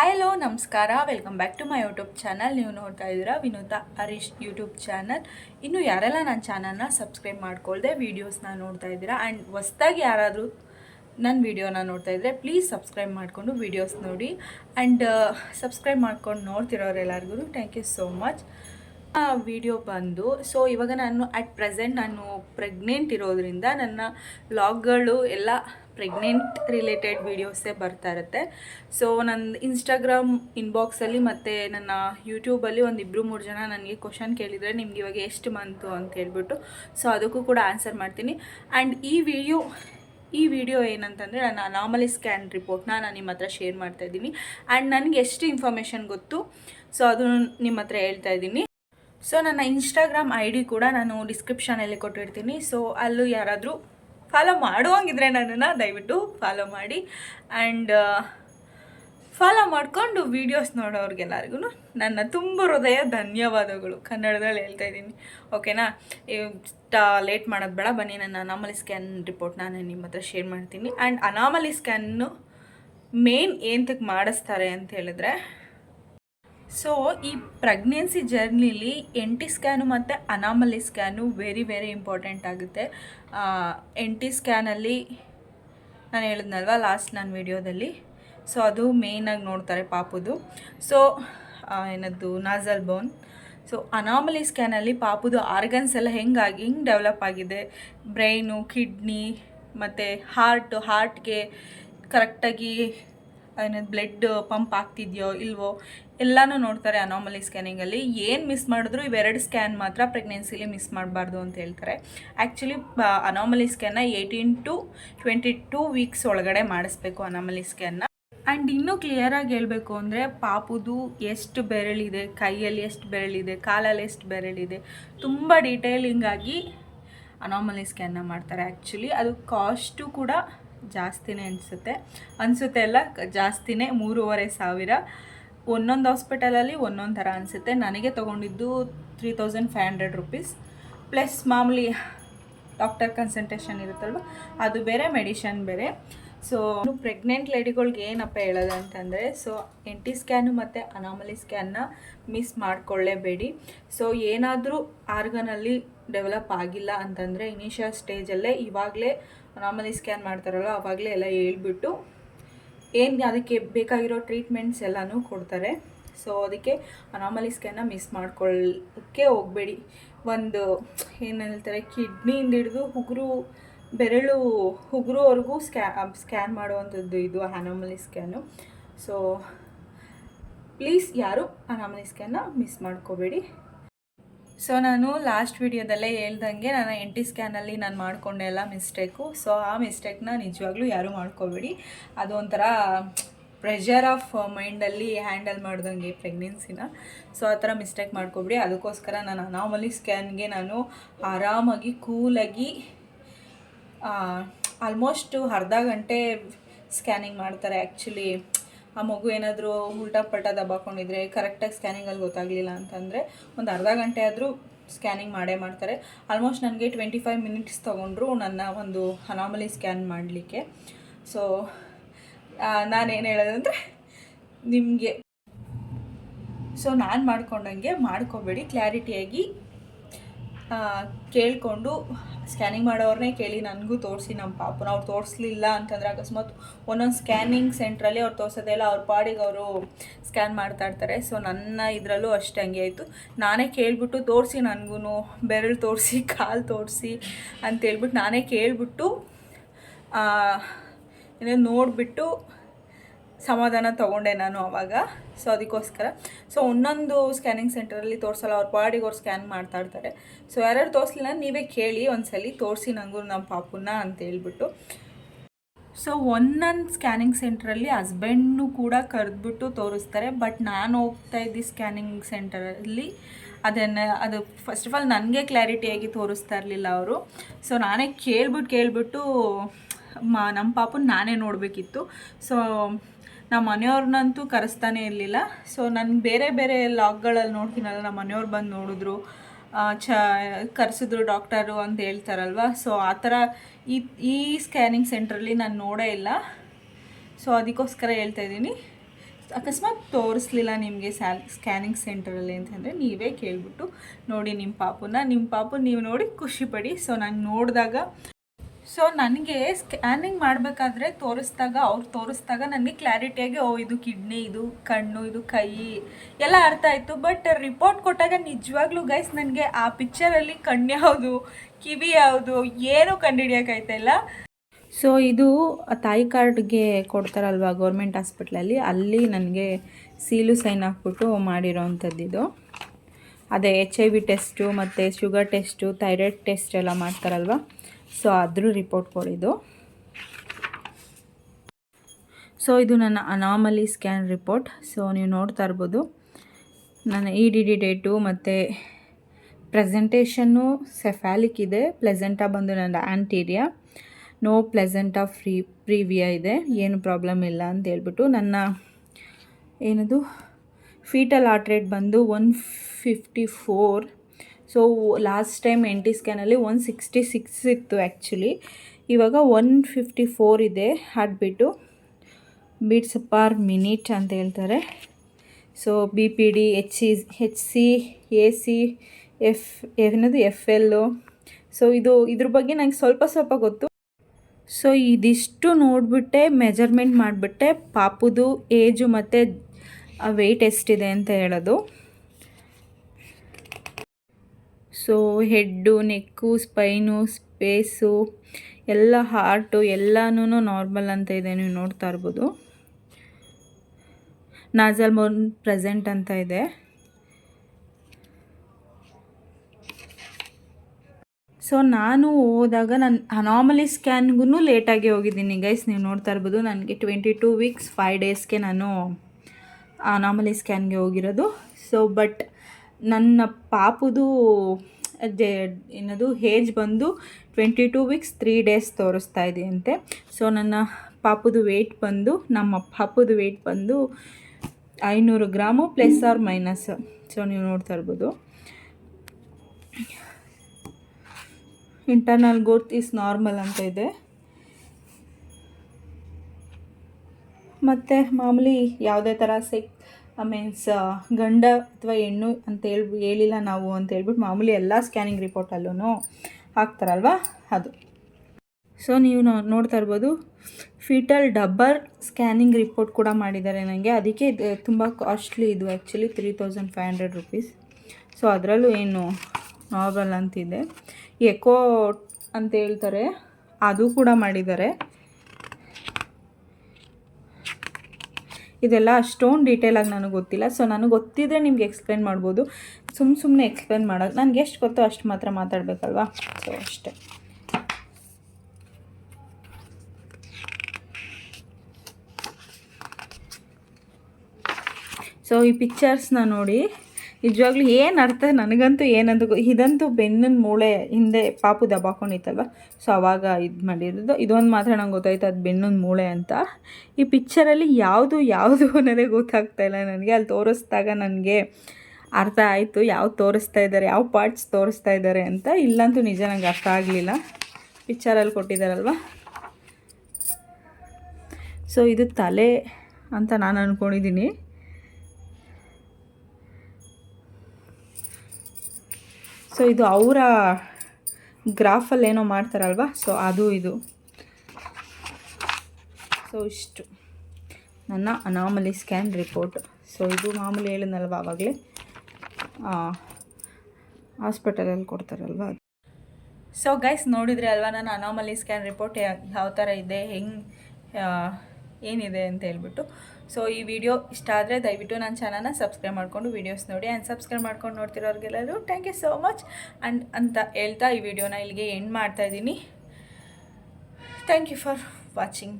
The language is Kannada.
ಹಾಯ್ ಹಲೋ ನಮಸ್ಕಾರ. Welcome back to my YouTube channel ನೀವು ನೋಡ್ತಾ ಇದ್ದೀರಾ ವಿನೋದ ಹರೀಶ್ ಯೂಟ್ಯೂಬ್ ಚಾನಲ್ ಇನ್ನು ಯಾರೆಲ್ಲ ನನ್ನ ಚಾನಲ್ನ ಸಬ್ಸ್ಕ್ರೈಬ್ ಮಾಡ್ಕೊಳ್ದೆ ವೀಡಿಯೋಸ್ನ ನೋಡ್ತಾ ಇದ್ದೀರಾ ಆ್ಯಂಡ್ ಹೊಸ್ದಾಗಿ ಯಾರಾದರೂ ನನ್ನ ವೀಡಿಯೋನ ನೋಡ್ತಾ ಇದ್ದರೆ ಪ್ಲೀಸ್ ಸಬ್ಸ್ಕ್ರೈಬ್ ಮಾಡಿಕೊಂಡು ವೀಡಿಯೋಸ್ ನೋಡಿ. ಆ್ಯಂಡ್ ಸಬ್ಸ್ಕ್ರೈಬ್ ಮಾಡ್ಕೊಂಡು ನೋಡ್ತಿರೋರೆಲ್ಲರಿಗೂ thank you so much video ಬಂದು ಸೊ ಇವಾಗ ನಾನು ಅಟ್ ಪ್ರೆಸೆಂಟ್ ನಾನು ಪ್ರೆಗ್ನೆಂಟ್ ಇರೋದ್ರಿಂದ ನನ್ನ ವ್ಲಾಗ್ಗಳು ಎಲ್ಲ ಪ್ರೆಗ್ನೆಂಟ್ ರಿಲೇಟೆಡ್ ವೀಡಿಯೋಸೇ ಬರ್ತಾ ಇರುತ್ತೆ. ಸೊ ನನ್ನ ಇನ್ಸ್ಟಾಗ್ರಾಮ್ ಇನ್ಬಾಕ್ಸಲ್ಲಿ ಮತ್ತು ನನ್ನ ಯೂಟ್ಯೂಬಲ್ಲಿ ಒಂದು ಇಬ್ಬರು ಮೂರು ಜನ ನನಗೆ ಕ್ವಶನ್ ಕೇಳಿದರೆ ನಿಮ್ಗೆ ಇವಾಗ ಎಷ್ಟು ಮಂತು ಅಂತ ಹೇಳ್ಬಿಟ್ಟು ಸೊ ಅದಕ್ಕೂ ಕೂಡ ಆನ್ಸರ್ ಮಾಡ್ತೀನಿ. ಆ್ಯಂಡ್ ಈ ವಿಡಿಯೋ ಈ ವಿಡಿಯೋ ಏನಂತಂದರೆ ನನ್ನ ನಾರ್ಮಲಿ ಸ್ಕ್ಯಾನ್ ರಿಪೋರ್ಟ್ನ ನಾನು ನಿಮ್ಮ ಹತ್ರ ಶೇರ್ ಮಾಡ್ತಾ ಇದ್ದೀನಿ. ಆ್ಯಂಡ್ ನನಗೆ ಎಷ್ಟು ಇನ್ಫಾರ್ಮೇಷನ್ ಗೊತ್ತು? ಸೊ ಅದು ನಿಮ್ಮ ಹತ್ರ ಹೇಳ್ತಾ ಇದ್ದೀನಿ. ಸೊ ನನ್ನ ಇನ್ಸ್ಟಾಗ್ರಾಮ್ ಐ ಡಿ ಕೂಡ ನಾನು ಡಿಸ್ಕ್ರಿಪ್ಷನಲ್ಲಿ ಕೊಟ್ಟಿರ್ತೀನಿ. ಸೊ ಅಲ್ಲೂ ಯಾರಾದರೂ ಫಾಲೋ ಮಾಡುವಂಗಿದ್ರೆ ನನ್ನನ್ನು ದಯವಿಟ್ಟು ಫಾಲೋ ಮಾಡಿ. ಆ್ಯಂಡ್ ಫಾಲೋ ಮಾಡಿಕೊಂಡು ವೀಡಿಯೋಸ್ ನೋಡೋರಿಗೆಲ್ಲರಿಗೂ ನನ್ನ ತುಂಬ ಹೃದಯ ಧನ್ಯವಾದಗಳು. ಕನ್ನಡದಲ್ಲಿ ಹೇಳ್ತಾ ಇದ್ದೀನಿ. ಓಕೆನಾ ಲೇಟ್ ಮಾಡೋದು ಬೇಡ. ಬನ್ನಿ, ನನ್ನ ಅನಾಮಲಿ ಸ್ಕ್ಯಾನ್ ರಿಪೋರ್ಟ್ ನಾನು ನಿಮ್ಮ ಹತ್ರ ಶೇರ್ ಮಾಡ್ತೀನಿ. ಆ್ಯಂಡ್ ಅನಾಮಲಿ ಸ್ಕ್ಯಾನ್ನು ಮೇನ್ ಏಂತಕ್ಕೆ ಮಾಡಿಸ್ತಾರೆ ಅಂತ ಹೇಳಿದ್ರೆ ಸೊ ಈ ಪ್ರೆಗ್ನೆನ್ಸಿ ಜರ್ನಿಲಿ ಎನ್ ಟಿ ಸ್ಕ್ಯಾನು ಮತ್ತು anomaly scan very very important ಆಗುತ್ತೆ. ಎನ್ ಟಿ ಸ್ಕ್ಯಾನಲ್ಲಿ ನಾನು ಹೇಳಿದ್ನಲ್ವ ಲಾಸ್ಟ್ ನನ್ನ ವಿಡಿಯೋದಲ್ಲಿ ಸೊ ಅದು ಮೇಯ್ನಾಗಿ ನೋಡ್ತಾರೆ ಪಾಪುದು. ಸೊ ಏನದ್ದು ನಾಜಲ್ ಬೋನ್ ಸೊ ಅನಾಮಲಿ ಸ್ಕ್ಯಾನಲ್ಲಿ ಪಾಪುದು ಆರ್ಗನ್ಸ್ ಎಲ್ಲ ಹೆಂಗಾಗಿ ಹಿಂಗೆ ಡೆವಲಪ್ ಆಗಿದೆ? ಬ್ರೈನು ಕಿಡ್ನಿ ಮತ್ತು ಹಾರ್ಟು ಹಾರ್ಟ್ಗೆ ಕರೆಕ್ಟಾಗಿ ಏನದು ಬ್ಲಡ್ ಪಂಪ್ ಆಗ್ತಿದೆಯೋ ಇಲ್ವೋ ಎಲ್ಲನೂ ನೋಡ್ತಾರೆ ಅನಾಮಲಿ ಸ್ಕ್ಯಾನಿಂಗಲ್ಲಿ ಏನು ಮಿಸ್ ಮಾಡಿದ್ರು ಇವೆರಡು ಸ್ಕ್ಯಾನ್ ಮಾತ್ರ ಪ್ರೆಗ್ನೆನ್ಸಿಲಿ ಮಿಸ್ ಮಾಡಬಾರ್ದು ಅಂತ ಹೇಳ್ತಾರೆ. Actually anomaly ಸ್ಕ್ಯಾನ್ನ eighteen to twenty two weeks ಒಳಗಡೆ ಮಾಡಿಸ್ಬೇಕು ಅನಾಮಲಿ ಸ್ಕ್ಯಾನ್ನ ಆ್ಯಂಡ್ ಇನ್ನೂ ಕ್ಲಿಯರಾಗಿ ಹೇಳಬೇಕು ಅಂದರೆ ಪಾಪುದು ಎಷ್ಟು ಬೆರಳಿದೆ, ಕೈಯಲ್ಲಿ ಎಷ್ಟು ಬೆರಳಿದೆ, ಕಾಲಲ್ಲಿ ಎಷ್ಟು ಬೆರಳಿದೆ, ತುಂಬ ಡೀಟೇಲಿಂಗಾಗಿ ಅನಾಮಲಿ ಸ್ಕ್ಯಾನ್ನ ಮಾಡ್ತಾರೆ ಆ್ಯಕ್ಚುಲಿ ಅದು ಕಾಸ್ಟು ಕೂಡ ಜಾಸ್ತಿನೇ ಅನಿಸುತ್ತೆ. ಅನಿಸುತ್ತೆ ಎಲ್ಲ ಜಾಸ್ತಿನೇ ಮೂರುವರೆ ಸಾವಿರ. ಒಂದೊಂದು ಹಾಸ್ಪಿಟಲಲ್ಲಿ ಒಂದೊಂದು ಥರ ಅನಿಸುತ್ತೆ. ನನಗೆ ತೊಗೊಂಡಿದ್ದು three thousand five hundred rupees plus ಮಾಮೂಲಿ ಡಾಕ್ಟರ್ ಕನ್ಸಲ್ಟೇಷನ್ ಇರುತ್ತಲ್ವ, ಅದು ಬೇರೆ ಮೆಡಿಷನ್ ಬೇರೆ. ಸೊ ಪ್ರೆಗ್ನೆಂಟ್ ಲೇಡಿಗಳ್ಗೆ ಏನಪ್ಪ ಹೇಳೋದು ಅಂತಂದರೆ ಸೊ ಎನ್ ಟಿ ಸ್ಕ್ಯಾನು ಮತ್ತು ಅನಾಮಲಿ ಸ್ಕ್ಯಾನ್ನ ಮಿಸ್ ಮಾಡಿಕೊಳ್ಳೇಬೇಡಿ. ಸೊ ಏನಾದರೂ ಆರ್ಗನಲ್ಲಿ ಡೆವಲಪ್ ಆಗಿಲ್ಲ ಅಂತಂದರೆ ಇನಿಷಿಯಲ್ ಸ್ಟೇಜಲ್ಲೇ ಇವಾಗಲೇ ನಾರ್ಮಲಿ ಸ್ಕ್ಯಾನ್ ಮಾಡ್ತಾರಲ್ಲ, ಅವಾಗಲೇ ಎಲ್ಲ ಹೇಳ್ಬಿಟ್ಟು ಏನು ಅದಕ್ಕೆ ಬೇಕಾಗಿರೋ ಟ್ರೀಟ್ಮೆಂಟ್ಸ್ ಎಲ್ಲನೂ ಕೊಡ್ತಾರೆ. ಸೊ ಅದಕ್ಕೆ ಅನಾಮಲಿ ಸ್ಕ್ಯಾನ್ನ ಮಿಸ್ ಮಾಡ್ಕೊಳ್ಳೋಕ್ಕೆ ಹೋಗಬೇಡಿ. ಒಂದು ಏನು ಹೇಳ್ತಾರೆ ಕಿಡ್ನಿಯಿಂದ ಹಿಡಿದು ಉಗುರು, ಬೆರಳು ಉಗುರುವರೆಗೂ ಸ್ಕ್ಯಾ ಸ್ಕ್ಯಾನ್ ಮಾಡುವಂಥದ್ದು ಇದು ಅನಾಮಲಿ ಸ್ಕ್ಯಾನು ಸೊ ಪ್ಲೀಸ್ ಯಾರು ಅನಾಮಲಿ ಸ್ಕ್ಯಾನ್ನ ಮಿಸ್ ಮಾಡ್ಕೋಬೇಡಿ. ಸೊ ನಾನು ಲಾಸ್ಟ್ ವಿಡಿಯೋದಲ್ಲೇ ಹೇಳ್ದಂಗೆ ನಾನು ಎನ್ ಟಿ ಸ್ಕ್ಯಾನಲ್ಲಿ ನಾನು ಮಾಡಿಕೊಂಡೆ ಎಲ್ಲ ಮಿಸ್ಟೇಕು ಸೊ ಆ ಮಿಸ್ಟೇಕ್ನ ನಿಜವಾಗ್ಲೂ ಯಾರೂ ಮಾಡ್ಕೋಬೇಡಿ. ಅದು ಒಂಥರ ಪ್ರೆಷರ್ ಆಫ್ ಮೈಂಡಲ್ಲಿ ಹ್ಯಾಂಡಲ್ ಮಾಡ್ದಂಗೆ ಪ್ರೆಗ್ನೆನ್ಸಿನ ಸೊ ಆ ಥರ ಮಿಸ್ಟೇಕ್ ಮಾಡ್ಕೊಬಿಡಿ. ಅದಕ್ಕೋಸ್ಕರ ನಾನು ಅನಾಮಲಿ ಸ್ಕ್ಯಾನ್ಗೆ ನಾನು ಆರಾಮಾಗಿ ಕೂಲಾಗಿ ಆಲ್ಮೋಸ್ಟು ಅರ್ಧ ಗಂಟೆ ಸ್ಕ್ಯಾನಿಂಗ್ ಮಾಡ್ತಾರೆ. ಆ್ಯಕ್ಚುಲಿ ಆ ಮಗು ಏನಾದರೂ ಉಲ್ಟಾ ಪಲ್ಟಾ ದಬ್ಬಾಕೊಂಡಿದ್ರೆ ಕರೆಕ್ಟಾಗಿ ಸ್ಕ್ಯಾನಿಂಗಲ್ಲಿ ಗೊತ್ತಾಗಲಿಲ್ಲ ಅಂತಂದರೆ ಒಂದು ಅರ್ಧ ಗಂಟೆ ಆದರೂ ಸ್ಕ್ಯಾನಿಂಗ್ ಮಾಡೇ ಮಾಡ್ತಾರೆ. ಆಲ್ಮೋಸ್ಟ್ ನನಗೆ ಟ್ವೆಂಟಿ ಫೈವ್ ಮಿನಿಟ್ಸ್ ತೊಗೊಂಡ್ರು ನನ್ನ ಒಂದು ಅನಾಮಲಿ ಸ್ಕ್ಯಾನ್ ಮಾಡಲಿಕ್ಕೆ. ಸೊ ನಾನೇನು ಹೇಳೋದಂದರೆ ನಿಮಗೆ. ಸೊ ನಾನು ಮಾಡ್ಕೊಂಡಂಗೆ ಮಾಡ್ಕೋಬೇಡಿ ಕ್ಲಾರಿಟಿಯಾಗಿ ಕೇಳಿಕೊಂಡು ಸ್ಕ್ಯಾನಿಂಗ್ ಮಾಡೋರನ್ನೇ ಕೇಳಿ, ನನಗೂ ತೋರಿಸಿ ನಮ್ಮ ಪಾಪನ, ಅವ್ರು ತೋರಿಸ್ಲಿಲ್ಲ ಅಂತಂದರೆ ಅಕಸ್ಮಾತ್ ಒಂದೊಂದು ಸ್ಕ್ಯಾನಿಂಗ್ ಸೆಂಟ್ರಲ್ಲಿ ಅವ್ರು ತೋರಿಸೋದೇ ಇಲ್ಲ, ಅವ್ರ ಪಾಡಿಗೆ ಅವರು ಸ್ಕ್ಯಾನ್ ಮಾಡ್ತಾ ಇರ್ತಾರೆ. ಸೊ ನನ್ನ ಇದರಲ್ಲೂ ಅಷ್ಟೇ ಹಂಗೆ ಆಯಿತು. ನಾನೇ ಕೇಳಿಬಿಟ್ಟು, ತೋರಿಸಿ ನನಗೂ ಬೆರಳು ತೋರಿಸಿ, ಕಾಲು ತೋರಿಸಿ ಅಂತೇಳ್ಬಿಟ್ಟು ನಾನೇ ಕೇಳಿಬಿಟ್ಟು ನೋಡಿಬಿಟ್ಟು ಸಮಾಧಾನ ತೊಗೊಂಡೆ ನಾನು ಅವಾಗ. ಸೊ ಅದಕ್ಕೋಸ್ಕರ. ಸೊ ಒಂದೊಂದು ಸ್ಕ್ಯಾನಿಂಗ್ ಸೆಂಟರಲ್ಲಿ ತೋರಿಸಲ್ಲ, ಅವ್ರ ಬಾಡಿಗೆ ಅವ್ರು ಸ್ಕ್ಯಾನ್ ಮಾಡ್ತಾ ಇರ್ತಾರೆ. ಸೊ ಯಾರ್ಯಾರು ತೋರಿಸಲಿಲ್ಲ ನೀವೇ ಕೇಳಿ ಒಂದ್ಸಲಿ ತೋರಿಸಿ ನಂಗೂ ನಮ್ಮ ಪಾಪುನ ಅಂತ ಹೇಳ್ಬಿಟ್ಟು. ಸೊ ಒಂದೊಂದು ಸ್ಕ್ಯಾನಿಂಗ್ ಸೆಂಟ್ರಲ್ಲಿ ಹಸ್ಬೆಂಡ್ನು ಕೂಡ ಕರೆದ್ಬಿಟ್ಟು ತೋರಿಸ್ತಾರೆ. ಬಟ್ ನಾನು ಹೋಗ್ತಾ ಇದ್ದಿ ಸ್ಕ್ಯಾನಿಂಗ್ ಸೆಂಟರಲ್ಲಿ ಅದನ್ನು, ಅದು ಫಸ್ಟ್ ಆಫ್ ಆಲ್ ನನಗೆ ಕ್ಲಾರಿಟಿಯಾಗಿ ತೋರಿಸ್ತಾ ಇರಲಿಲ್ಲ ಅವರು. ಸೊ ನಾನೇ ಕೇಳ್ಬಿಟ್ಟು ಕೇಳ್ಬಿಟ್ಟು, ಮ ನಮ್ಮ ಪಾಪನ ನಾನೇ ನೋಡಬೇಕಿತ್ತು. ಸೊ ನಮ್ಮ ಮನೆಯವ್ರನ್ನಂತೂ ಕರೆಸ್ತಾನೆ ಇರಲಿಲ್ಲ. ಸೊ ನಾನು ಬೇರೆ ಬೇರೆ ಲಾಗ್ಗಳಲ್ಲಿ ನೋಡ್ತೀನಲ್ಲ ನಮ್ಮ ಮನೆಯವ್ರು ಬಂದು ನೋಡಿದ್ರು. ಚ ಕರೆಸಿದ್ರು ಡಾಕ್ಟರು ಅಂತ ಹೇಳ್ತಾರಲ್ವ? ಸೊ ಆ ಥರ ಈ ಈ ಸ್ಕ್ಯಾನಿಂಗ್ ಸೆಂಟ್ರಲ್ಲಿ ನಾನು ನೋಡೇ ಇಲ್ಲ. ಸೊ ಅದಕ್ಕೋಸ್ಕರ ಹೇಳ್ತಾ ಇದ್ದೀನಿ. ಅಕಸ್ಮಾತ್ ತೋರಿಸ್ಲಿಲ್ಲ ನಿಮಗೆ ಸ್ಯಾಲ್, ಸ್ಕ್ಯಾನಿಂಗ್ ಸೆಂಟ್ರಲ್ಲಿ ಅಂತಂದರೆ ನೀವೇ ಕೇಳಿಬಿಟ್ಟು ನೋಡಿ ನಿಮ್ಮ ಪಾಪುನ. ನಿಮ್ಮ ಪಾಪು ನೀವು ನೋಡಿ ಖುಷಿಪಡಿ ಸೊ ನಾನು ನೋಡಿದಾಗ ಸೊ ನನಗೆ ಸ್ಕ್ಯಾನಿಂಗ್ ಮಾಡಬೇಕಾದ್ರೆ ತೋರಿಸ್ದಾಗ, ಅವ್ರು ತೋರಿಸ್ದಾಗ ನನಗೆ ಕ್ಲಾರಿಟಿಯಾಗಿ ಓ, ಇದು ಕಿಡ್ನಿ, ಇದು ಕಣ್ಣು, ಇದು ಕೈ, ಎಲ್ಲ ಅರ್ಥ ಆಯಿತು. ಬಟ್ ರಿಪೋರ್ಟ್ ಕೊಟ್ಟಾಗ ನಿಜವಾಗ್ಲೂ ಗೈಸ್ ನನಗೆ ಆ ಪಿಕ್ಚರಲ್ಲಿ ಕಣ್ಣು ಯಾವುದು, ಕಿವಿ ಯಾವುದು, ಏನೂ ಕಂಡುಹಿಡಿಯೋಕ್ಕಾಯ್ತಾಯಿಲ್ಲ ಸೊ ಇದು ತಾಯಿ ಕಾರ್ಡ್ಗೆ ಕೊಡ್ತಾರಲ್ವಾ ಗೌರ್ಮೆಂಟ್ ಹಾಸ್ಪಿಟ್ಲಲ್ಲಿ ಅಲ್ಲಿ ನನಗೆ ಸೀಲು ಸೈನ್ ಹಾಕ್ಬಿಟ್ಟು ಮಾಡಿರೋ ಅಂಥದ್ದಿದು ಅದೇ ಎಚ್ ಐ ವಿ ಟೆಸ್ಟು ಮತ್ತು ಶುಗರ್ ಟೆಸ್ಟು ಥೈರಾಯ್ಡ್ ಟೆಸ್ಟ್ ಎಲ್ಲ ಮಾಡ್ತಾರಲ್ವ? ಸೊ ಅದ್ರ ರಿಪೋರ್ಟ್ ಕೊಡಿದ್ದು. ಸೊ ಇದು ನನ್ನ ಅನಾಮಲಿ ಸ್ಕ್ಯಾನ್ ರಿಪೋರ್ಟ್ ಸೊ ನೀವು ನೋಡ್ತಾ ಇರ್ಬೋದು. ನನ್ನ ಇ ಡಿ ಡಿ ಡೇಟು ಮತ್ತು ಪ್ರೆಸೆಂಟೇಷನ್ನು ಸೆಫ್ಯಾಲಿಕ್ ಇದೆ. ಪ್ಲೆಸೆಂಟಾ ಬಂದು ನನ್ನ anterior no placenta free previa ಇದೆ. ಏನು ಪ್ರಾಬ್ಲಮ್ ಇಲ್ಲ ಅಂತ ಹೇಳ್ಬಿಟ್ಟು ನನ್ನ, ಏನದು? ಫೀಟಲ್ ಹಾರ್ಟ್ ರೇಟ್ ಬಂದು one fifty four so last time N T ಸ್ಕ್ಯಾನಲ್ಲಿ one sixty six ಇತ್ತು ಆ್ಯಕ್ಚುಲಿ ಇವಾಗ ಒನ್ ಫಿಫ್ಟಿ ಫೋರ್ ಇದೆ ಹಾರ್ಟ್ ಬಿಟ್ಟು ಬೀಟ್ಸ್ ಪರ್ ಮಿನಿಟ್ ಅಂತ ಹೇಳ್ತಾರೆ. So B P D H C H C A C F ಏನದು ಎಫ್ ಎಲ್ಲು ಸೊ ಇದು, ಇದ್ರ ಬಗ್ಗೆ ನನಗೆ ಸ್ವಲ್ಪ ಸ್ವಲ್ಪ ಗೊತ್ತು. ಸೊ ಇದಿಷ್ಟು ನೋಡಿಬಿಟ್ಟೆ ಮೆಜರ್ಮೆಂಟ್ ಮಾಡಿಬಿಟ್ಟೆ, ಪಾಪುದು ಏಜು ಮತ್ತು ವೆಯ್ಟ್ ಎಷ್ಟಿದೆ ಅಂತ ಹೇಳೋದು. So head neck spine space ಎಲ್ಲ ಹಾರ್ಟು ಎಲ್ಲನೂ ನಾರ್ಮಲ್ ಅಂತ ಇದೆ, ನೀವು ನೋಡ್ತಾ ಇರ್ಬೋದು. ನಾಜಲ್ ಮೋನ್ ಪ್ರೆಸೆಂಟ್ ಅಂತ ಇದೆ. ಸೊ ನಾನು ಹೋದಾಗ ನಾನು ಅನಾಮಲಿ ಸ್ಕ್ಯಾನ್ಗೂ ಲೇಟಾಗಿ ಹೋಗಿದ್ದೀನಿ ಗೈಸ್ ನೀವು ನೋಡ್ತಾ ಇರ್ಬೋದು, ನನಗೆ ಟ್ವೆಂಟಿ ಟೂ ವೀಕ್ಸ್ ಫೈವ್ ಡೇಸ್ಗೆ ನಾನು ಅನಾಮಲಿ ಸ್ಕ್ಯಾನ್ಗೆ ಹೋಗಿರೋದು. ಸೊ ಬಟ್ ನನ್ನ ಪಾಪುದು ಜೆ ಏನದು ಏಜ್ ಬಂದು twenty two weeks three days ತೋರಿಸ್ತಾ ಇದೆಯಂತೆ. ಸೊ ನನ್ನ ಪಾಪುದು ವೆಯ್ಟ್ ಬಂದು, ನಮ್ಮ ಪಾಪುದು ವೆಯ್ಟ್ ಬಂದು ಐನೂರು gram plus or minus so ನೀವು ನೋಡ್ತಾ ಇರ್ಬೋದು. ಇಂಟರ್ನಲ್ ಗೋತ್ ಈಸ್ ನಾರ್ಮಲ್ ಅಂತ ಇದೆ. ಮತ್ತು ಮಾಮೂಲಿ ಯಾವುದೇ ಥರ ಸೆಕ್ ಮೀನ್ಸ್ ಗಂಡ ಅಥವಾ ಹೆಣ್ಣು ಅಂತ ಹೇಳಿ ಹೇಳಿಲ್ಲ ನಾವು ಅಂತ ಹೇಳ್ಬಿಟ್ಟು ಮಾಮೂಲಿ ಎಲ್ಲ ಸ್ಕ್ಯಾನಿಂಗ್ ರಿಪೋರ್ಟಲ್ಲೂ ಹಾಕ್ತಾರಲ್ವಾ? ಅದು. ಸೊ, ನೀವು ನೋಡ್ತಾ ಇರ್ಬೋದು, ಫೀಟಲ್ ಡಬ್ಬರ್ ಸ್ಕ್ಯಾನಿಂಗ್ ರಿಪೋರ್ಟ್ ಕೂಡ ಮಾಡಿದ್ದಾರೆ ನನಗೆ ಅದಕ್ಕೆ ತುಂಬ ಕಾಸ್ಟ್ಲಿ ಇದು actually three thousand five hundred rupees so, ಅದರಲ್ಲೂ ಏನು ನಾರ್ಮಲ್ ಅಂತಿದೆ. ಎಕೋ ಅಂತ ಹೇಳ್ತಾರೆ, ಅದು ಕೂಡ ಮಾಡಿದ್ದಾರೆ. ಇದೆಲ್ಲ ಅಷ್ಟೊಂದು ಡೀಟೇಲಾಗಿ ನನಗೆ ಗೊತ್ತಿಲ್ಲ. ಸೊ ನನಗೆ ಗೊತ್ತಿದ್ರೆ ನಿಮ್ಗೆ ಎಕ್ಸ್ಪ್ಲೇನ್ ಮಾಡ್ಬೋದು. ಸುಮ್ಮ ಸುಮ್ಮನೆ ಎಕ್ಸ್ಪ್ಲೇನ್ ಮಾಡೋದು ನನಗೆ ಎಷ್ಟು ಗೊತ್ತೋ ಅಷ್ಟು ಮಾತ್ರ ಮಾತಾಡಬೇಕಲ್ವಾ? ಸೊ ಅಷ್ಟೇ. ಸೊ ಈ ಪಿಕ್ಚರ್ಸ್ನ ನೋಡಿ. ನಿಜವಾಗ್ಲೂ ಏನು ಅರ್ಥ? ನನಗಂತೂ ಏನಂತ ಗೊ- ಇದಂತೂ ಬೆನ್ನಿನ ಮೂಳೆ ಹಿಂದೆ ಪಾಪು ದಬಾಕೊಂಡಿತ್ತಲ್ವ? ಸೊ ಅವಾಗ ಇದು ಮಾಡಿರೋದು. ಇದೊಂದು ಮಾತ್ರ ನಂಗೆ ಗೊತ್ತಾಯ್ತು, ಅದು ಬೆನ್ನಿನ ಮೂಳೆ ಅಂತ. ಈ ಪಿಕ್ಚರಲ್ಲಿ ಯಾವುದು ಯಾವುದು ಅನ್ನೋದೇ ಗೊತ್ತಾಗ್ತಾ ಇಲ್ಲ ನನಗೆ. ಅಲ್ಲಿ ತೋರಿಸ್ದಾಗ ನನಗೆ ಅರ್ಥ ಆಯಿತು ಯಾವ್ದು ತೋರಿಸ್ತಾ ಇದ್ದಾರೆ ಯಾವ ಪಾರ್ಟ್ಸ್ ತೋರಿಸ್ತಾ ಇದ್ದಾರೆ ಅಂತ. ಇಲ್ಲಂತೂ ನಿಜ ನಂಗೆ ಅರ್ಥ ಆಗಲಿಲ್ಲ. ಪಿಕ್ಚರಲ್ಲಿ ಕೊಟ್ಟಿದ್ದಾರಲ್ವ ಸೊ ಇದು ತಲೆ ಅಂತ ನಾನು ಅಂದ್ಕೊಂಡಿದ್ದೀನಿ ಸೊ ಇದು ಅವರ ಗ್ರಾಫಲ್ಲಿ ಏನೋ ಮಾಡ್ತಾರಲ್ವ? ಸೊ ಅದು ಇದು. ಸೊ ಇಷ್ಟು. ನನ್ನ ಅನಾಮಲಿ ಸ್ಕ್ಯಾನ್ ರಿಪೋರ್ಟ್ ಸೊ ಇದು ಮಾಮೂಲಿ ಹೇಳಿದ್ನಲ್ವ ಆವಾಗಲೇ ಹಾಸ್ಪಿಟಲಲ್ಲಿ ಕೊಡ್ತಾರಲ್ವ ಸೊ ಗೈಸ್ ನೋಡಿದ್ರೆ ಅಲ್ವಾ? ನಾನು ಅನಾಮಲಿ ಸ್ಕ್ಯಾನ್ ರಿಪೋರ್ಟ್ ಯಾವ ಥರ ಇದೆ? ಹೆಂಗೆ ಏನಿದೆ ಅಂತ ಹೇಳ್ಬಿಟ್ಟು. ಸೊ ಈ ವಿಡಿಯೋ ಇಷ್ಟ ಆದರೆ ದಯವಿಟ್ಟು ನನ್ನ ಚಾನಲ್ನ ಸಬ್ಸ್ಕ್ರೈಬ್ ಮಾಡಿಕೊಂಡು ವೀಡಿಯೋಸ್ ನೋಡಿ ಆ್ಯಂಡ್ ಸಬ್ಸ್ಕ್ರೈಬ್ ಮಾಡ್ಕೊಂಡು ನೋಡ್ತಿರೋರಿಗೆಲ್ಲರೂ thank you so much and ಅಂತ ಹೇಳ್ತಾ ಈ ವಿಡಿಯೋನ ಇಲ್ಲಿಗೆ ಎಂಡ್ ಮಾಡ್ತಾ ಇದ್ದೀನಿ. Thank you for watching